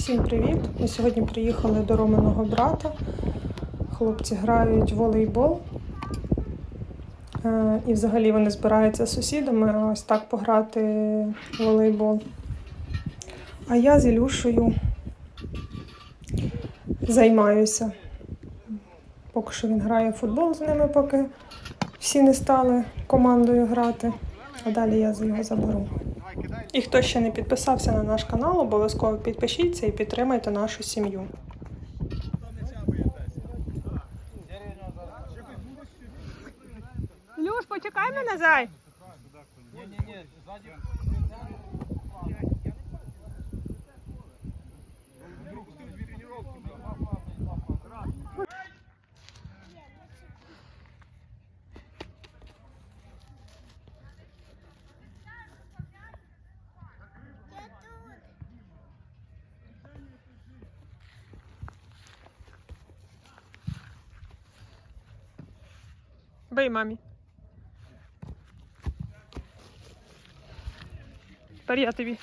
Всім привіт! Ми сьогодні приїхали до Романого брата. Хлопці грають в волейбол. Е, І взагалі вони збираються з сусідами ось так пограти в волейбол. А я з Ілюшею займаюся. Поки що він грає в футбол з ними, поки всі не стали командою грати. А далі я з його заберу. І хто ще не підписався на наш канал, обов'язково підпишіться і підтримайте нашу сім'ю. Люш, почекай мене, зай. Бий мамі. Тепер.